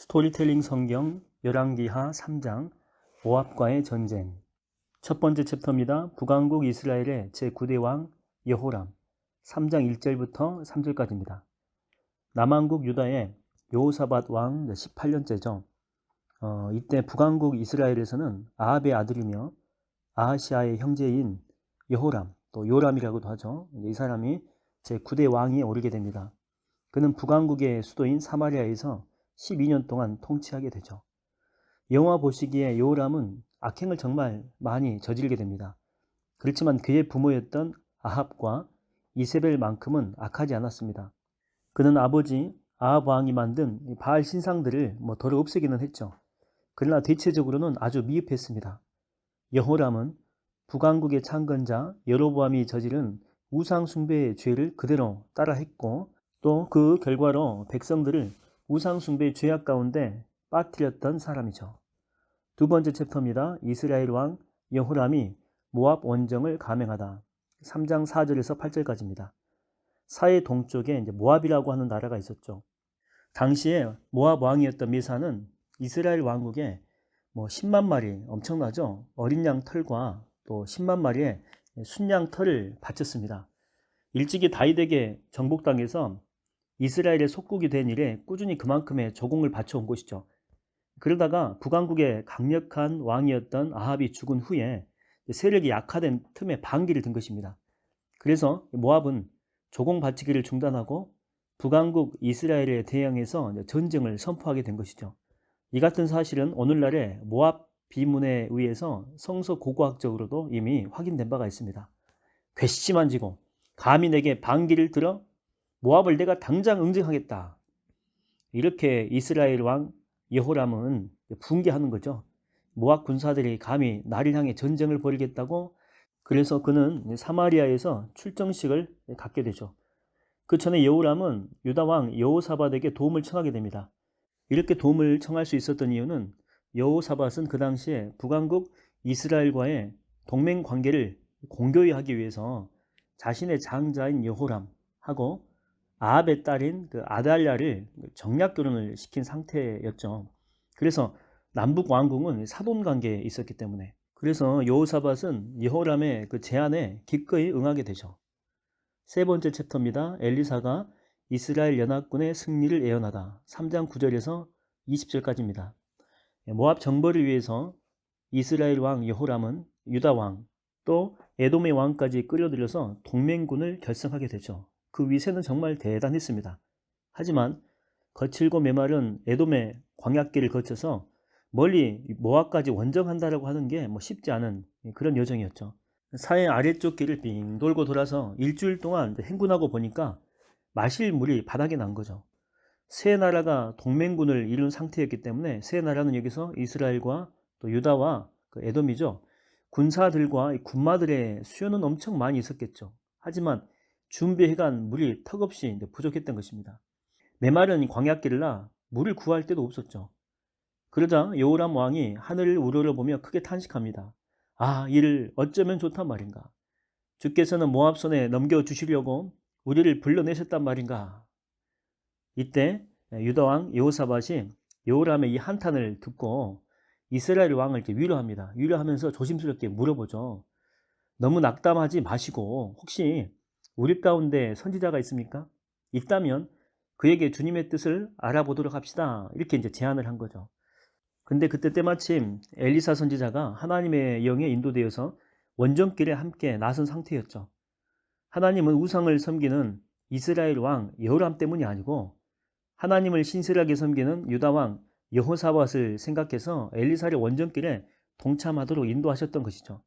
스토리텔링 성경 열왕기하 3장 모압과의 전쟁 첫 번째 챕터입니다. 북왕국 이스라엘의 제9대 왕 여호람 3장 1절부터 3절까지입니다. 남왕국 유다의 요사밧 왕 18년째죠. 어, 이때 북왕국 이스라엘에서는 아합의 아들이며 아하시아의 형제인 여호람 또 요람이라고도 하죠. 이 사람이 제9대 왕이 오르게 됩니다. 그는 북왕국의 수도인 사마리아에서 12년 동안 통치하게 되죠. 영화 보시기에 요람은 악행을 정말 많이 저지르게 됩니다. 그렇지만 그의 부모였던 아합과 이세벨만큼은 악하지 않았습니다. 그는 아버지 아합 왕이 만든 바알 신상들을 뭐 도로 없애기는 했죠. 그러나 대체적으로는 아주 미흡했습니다. 여호람은 북왕국의 창건자 여로보암이 저지른 우상 숭배의 죄를 그대로 따라했고 또 그 결과로 백성들을 우상숭배의 죄악 가운데 빠뜨렸던 사람이죠. 두 번째 챕터입니다. 이스라엘 왕 여호람이 모압 원정을 감행하다. 3장 4절에서 8절까지입니다. 사해 동쪽에 이제 모압이라고 하는 나라가 있었죠. 당시에 모압 왕이었던 미사는 이스라엘 왕국에 뭐 10만 마리 엄청나죠. 어린 양 털과 또 10만 마리의 순양 털을 바쳤습니다. 일찍이 다윗에게 정복당해서 이스라엘의 속국이 된 일에 꾸준히 그만큼의 조공을 바쳐온 곳이죠. 그러다가 북왕국의 강력한 왕이었던 아합이 죽은 후에 세력이 약화된 틈에 반기를 든 것입니다. 그래서 모압은 조공 바치기를 중단하고 북왕국 이스라엘에 대항해서 전쟁을 선포하게 된 것이죠. 이 같은 사실은 오늘날의 모압 비문에 의해서 성서 고고학적으로도 이미 확인된 바가 있습니다. 괘씸한 지고 감히 내게 반기를 들어 모압을 내가 당장 응징하겠다. 이렇게 이스라엘 왕 여호람은 붕괴하는 거죠. 모압 군사들이 감히 나를 향해 전쟁을 벌이겠다고 그래서 그는 사마리아에서 출정식을 갖게 되죠. 그 전에 여호람은 유다 왕 여호사밧에게 도움을 청하게 됩니다. 이렇게 도움을 청할 수 있었던 이유는 여호사밧은 그 당시에 북왕국 이스라엘과의 동맹 관계를 공교히 하기 위해서 자신의 장자인 여호람하고 아합의 딸인 그 아달랴를 정략 결혼을 시킨 상태였죠. 그래서 남북 왕궁은 사돈 관계에 있었기 때문에 그래서 여호사밧은 여호람의 그 제안에 기꺼이 응하게 되죠. 세 번째 챕터입니다. 엘리사가 이스라엘 연합군의 승리를 예언하다. 3장 9절에서 20절까지입니다. 모압 정벌을 위해서 이스라엘 왕 여호람은 유다 왕, 또 에돔의 왕까지 끌어들여서 동맹군을 결성하게 되죠. 그 위세는 정말 대단했습니다. 하지만 거칠고 메마른 에돔의 광약길을 거쳐서 멀리 모압까지 원정한다라고 하는 게 뭐 쉽지 않은 그런 여정이었죠. 사해 아래쪽 길을 빙 돌고 돌아서 일주일 동안 행군하고 보니까 마실 물이 바닥에 난 거죠. 세 나라가 동맹군을 이룬 상태였기 때문에 세 나라는 여기서 이스라엘과 또 유다와 그 에돔이죠. 군사들과 군마들의 수요는 엄청 많이 있었겠죠. 하지만 준비해간 물이 턱없이 부족했던 것입니다. 메마른 광약길라 물을 구할 데도 없었죠. 그러자 여호람 왕이 하늘을 우러러보며 크게 탄식합니다. 아, 이를 어쩌면 좋단 말인가. 주께서는 모압 손에 넘겨 주시려고 우리를 불러내셨단 말인가. 이때 유다 왕 여호사밧이 여호람의 이 한탄을 듣고 이스라엘 왕을 이렇게 위로합니다. 위로하면서 조심스럽게 물어보죠. 너무 낙담하지 마시고 혹시 우리 가운데 선지자가 있습니까? 있다면 그에게 주님의 뜻을 알아보도록 합시다. 이렇게 이제 제안을 한 거죠. 근데 그때 때마침 엘리사 선지자가 하나님의 영에 인도되어서 원정길에 함께 나선 상태였죠. 하나님은 우상을 섬기는 이스라엘 왕 여호람 때문이 아니고 하나님을 신실하게 섬기는 유다 왕 여호사밧을 생각해서 엘리사를 원정길에 동참하도록 인도하셨던 것이죠.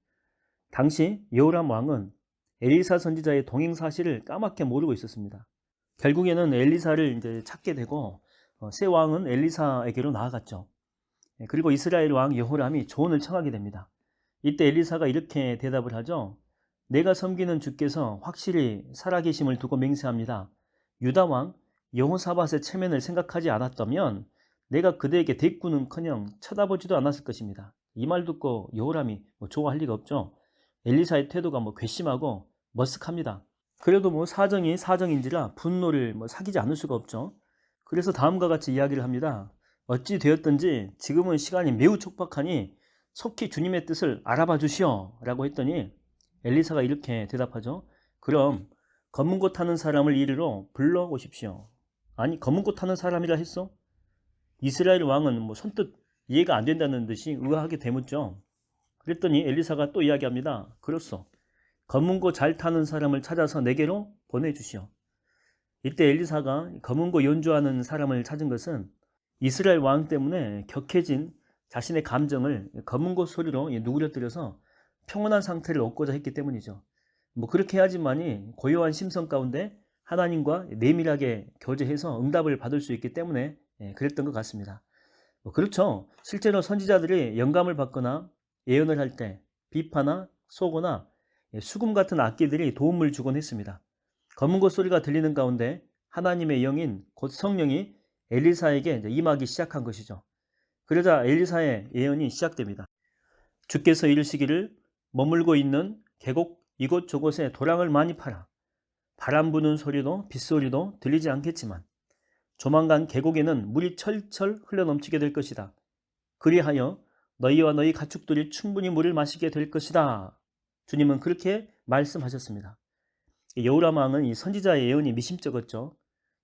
당시 여호람 왕은 엘리사 선지자의 동행 사실을 까맣게 모르고 있었습니다. 결국에는 엘리사를 이제 찾게 되고 어, 새 왕은 엘리사에게로 나아갔죠. 예, 그리고 이스라엘 왕 여호람이 조언을 청하게 됩니다. 이때 엘리사가 이렇게 대답을 하죠. 내가 섬기는 주께서 확실히 살아계심을 두고 맹세합니다. 유다 왕 여호사밧의 체면을 생각하지 않았다면 내가 그대에게 대꾸는커녕 쳐다보지도 않았을 것입니다. 이 말 듣고 여호람이 뭐 좋아할 리가 없죠. 엘리사의 태도가 뭐 괘씸하고 머쓱합니다. 그래도 뭐 사정이 사정인지라 분노를 뭐 사귀지 않을 수가 없죠. 그래서 다음과 같이 이야기를 합니다. 어찌 되었든지 지금은 시간이 매우 촉박하니 속히 주님의 뜻을 알아봐 주시오 라고 했더니 엘리사가 이렇게 대답하죠. 그럼 검은고 타는 사람을 이리로 불러 오십시오. 아니 검은고 타는 사람이라 했어? 이스라엘 왕은 뭐 선뜻 이해가 안 된다는 듯이 의아하게 되묻죠. 그랬더니 엘리사가 또 이야기합니다. 그렇소. 검은고 잘 타는 사람을 찾아서 내게로 보내주시오. 이때 엘리사가 검은고 연주하는 사람을 찾은 것은 이스라엘 왕 때문에 격해진 자신의 감정을 검은고 소리로 누그러뜨려서 평온한 상태를 얻고자 했기 때문이죠. 뭐 그렇게 해야지만이 고요한 심성 가운데 하나님과 내밀하게 교제해서 응답을 받을 수 있기 때문에 예, 그랬던 것 같습니다. 뭐 그렇죠. 실제로 선지자들이 영감을 받거나 예언을 할 때 비파나 예, 수금 같은 악기들이 도움을 주곤 했습니다. 검은고 소리가 들리는 가운데 하나님의 영인 곧 성령이 엘리사에게 임하기 시작한 것이죠. 그러자 엘리사의 예언이 시작됩니다. 주께서 이르시기를 머물고 있는 계곡 이곳저곳에 도랑을 많이 팔아 바람 부는 소리도 빗소리도 들리지 않겠지만 조만간 계곡에는 물이 철철 흘러넘치게 될 것이다. 그리하여 너희와 너희 가축들이 충분히 물을 마시게 될 것이다. 주님은 그렇게 말씀하셨습니다. 여우람 왕은 이 선지자의 예언이 미심쩍었죠.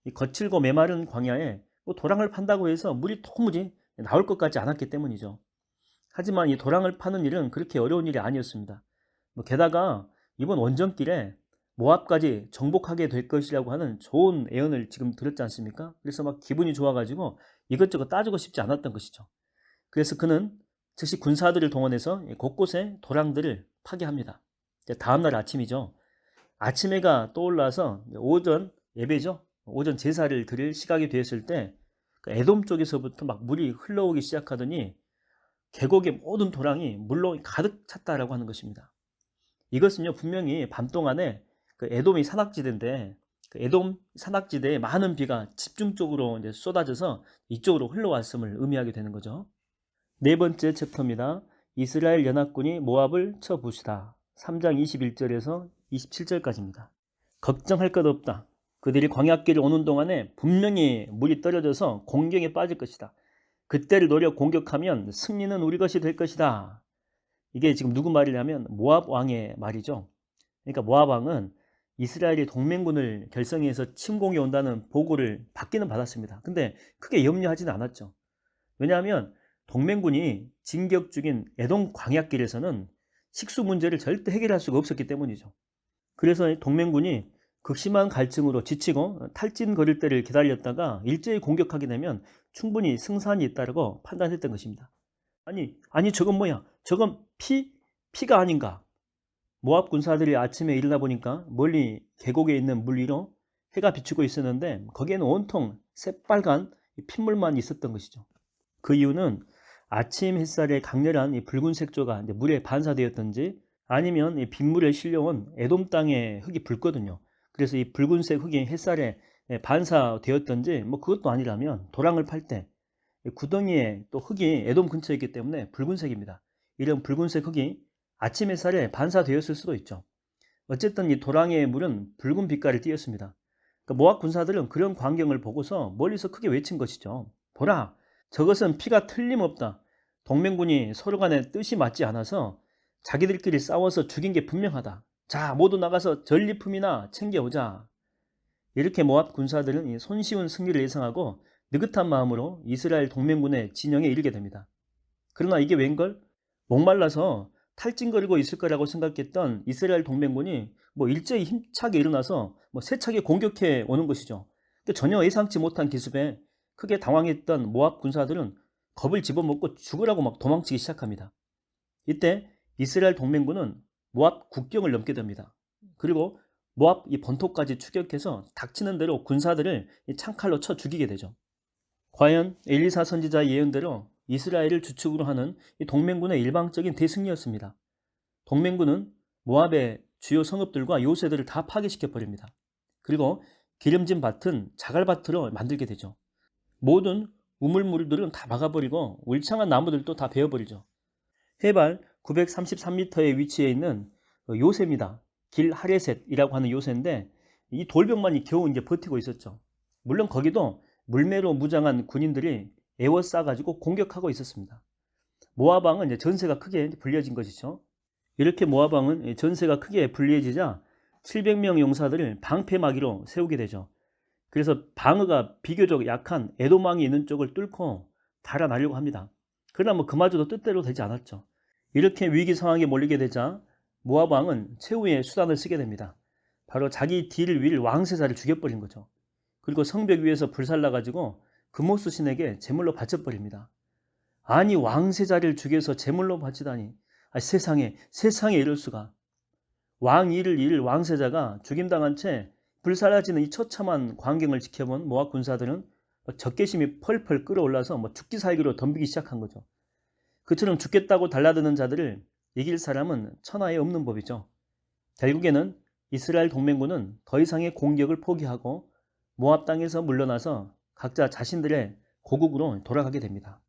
이 거칠고 메마른 광야에 뭐 도랑을 판다고 해서 물이 도무지 나올 것 같지 않았기 때문이죠. 하지만 이 도랑을 파는 일은 그렇게 어려운 일이 아니었습니다. 뭐 게다가 이번 원정길에 모압까지 정복하게 될 것이라고 하는 좋은 예언을 지금 들었지 않습니까? 그래서 막 기분이 좋아가지고 이것저것 따지고 싶지 않았던 것이죠. 그래서 그는 즉시 군사들을 동원해서 곳곳에 도랑들을 파괴합니다. 다음날 아침이죠. 아침 해가 떠올라서 오전 예배죠. 오전 제사를 드릴 시각이 되었을 때 에돔 쪽에서부터 막 물이 흘러오기 시작하더니 계곡의 모든 도랑이 물로 가득 찼다라고 하는 것입니다. 이것은요 분명히 밤 동안에 그 에돔이 산악지대인데 그 에돔 산악지대에 많은 비가 집중적으로 이제 쏟아져서 이쪽으로 흘러왔음을 의미하게 되는 거죠. 네 번째 챕터입니다. 이스라엘 연합군이 모압을 쳐부시다. 3장 21절에서 27절까지입니다. 걱정할 것 없다. 그들이 광약길을 오는 동안에 분명히 물이 떨어져서 공격에 빠질 것이다. 그때를 노려 공격하면 승리는 우리 것이 될 것이다. 이게 지금 누구 말이냐면 모압 왕의 말이죠. 그러니까 모압 왕은 이스라엘이 동맹군을 결성해서 침공해 온다는 보고를 받기는 받았습니다. 근데 크게 염려하지는 않았죠. 왜냐하면 동맹군이 진격 중인 에동 광약길에서는 식수 문제를 절대 해결할 수가 없었기 때문이죠. 그래서 동맹군이 극심한 갈증으로 지치고 탈진거릴 때를 기다렸다가 일제히 공격하게 되면 충분히 승산이 있다고 판단했던 것입니다. 아니, 아니 저건 뭐야? 저건 피? 피가 아닌가? 모압 군사들이 아침에 일어나 보니까 멀리 계곡에 있는 물 위로 해가 비추고 있었는데 거기에는 온통 새빨간 핏물만 있었던 것이죠. 그 이유는 아침 햇살에 강렬한 이 붉은색 조가 물에 반사되었던지 아니면 이 빗물에 실려온 에돔 땅에 흙이 붉거든요. 그래서 이 붉은색 흙이 햇살에 반사되었던지 뭐 그것도 아니라면 도랑을 팔 때 구덩이에 또 흙이 에돔 근처에 있기 때문에 붉은색입니다. 이런 붉은색 흙이 아침 햇살에 반사되었을 수도 있죠. 어쨌든 이 도랑의 물은 붉은 빛깔을 띄었습니다. 그러니까 모압 군사들은 그런 광경을 보고서 멀리서 크게 외친 것이죠. 보라, 저것은 피가 틀림없다. 동맹군이 서로 간에 뜻이 맞지 않아서 자기들끼리 싸워서 죽인 게 분명하다. 자, 모두 나가서 전리품이나 챙겨오자. 이렇게 모압 군사들은 손쉬운 승리를 예상하고 느긋한 마음으로 이스라엘 동맹군의 진영에 이르게 됩니다. 그러나 이게 웬걸? 목말라서 탈진거리고 있을 거라고 생각했던 이스라엘 동맹군이 뭐 일제히 힘차게 일어나서 뭐 세차게 공격해 오는 것이죠. 전혀 예상치 못한 기습에 크게 당황했던 모압 군사들은 겁을 집어먹고 죽으라고 막 도망치기 시작합니다. 이때 이스라엘 동맹군은 모압 국경을 넘게 됩니다. 그리고 모압 이 본토까지 추격해서 닥치는 대로 군사들을 창칼로 쳐 죽이게 되죠. 과연 엘리사 선지자의 예언대로 이스라엘을 주축으로 하는 동맹군의 일방적인 대승리였습니다. 동맹군은 모압의 주요 성읍들과 요새들을 다 파괴시켜 버립니다. 그리고 기름진 밭은 자갈밭으로 만들게 되죠. 모든 우물물들은 다 막아버리고 울창한 나무들도 다 베어버리죠. 해발 933m의 위치에 있는 요새입니다. 길 하레셋이라고 하는 요새인데 이 돌벽만이 겨우 이제 버티고 있었죠. 물론 거기도 물매로 무장한 군인들이 에워싸 가지고 공격하고 있었습니다. 모압 왕은 이제 전세가 크게 불려진 것이죠. 이렇게 모압 왕은 전세가 크게 불리해지자 700명 용사들을 방패막이로 세우게 되죠. 그래서 방어가 비교적 약한 에돔왕이 있는 쪽을 뚫고 달아나려고 합니다. 그러나 뭐 그마저도 뜻대로 되지 않았죠. 이렇게 위기 상황에 몰리게 되자 모압 왕은 최후의 수단을 쓰게 됩니다. 바로 자기 뒤를 위를 왕세자를 죽여버린 거죠. 그리고 성벽 위에서 불살라 가지고 금호수 신에게 제물로 바쳐버립니다. 아니 왕세자를 죽여서 제물로 바치다니 아, 세상에 세상에 이럴 수가 왕 일을 잃을 왕세자가 죽임당한 채 불사라지는 이 처참한 광경을 지켜본 모압 군사들은 적개심이 펄펄 끓어올라서 뭐 죽기 살기로 덤비기 시작한 거죠. 그처럼 죽겠다고 달라드는 자들을 이길 사람은 천하에 없는 법이죠. 결국에는 이스라엘 동맹군은 더 이상의 공격을 포기하고 모압 땅에서 물러나서 각자 자신들의 고국으로 돌아가게 됩니다.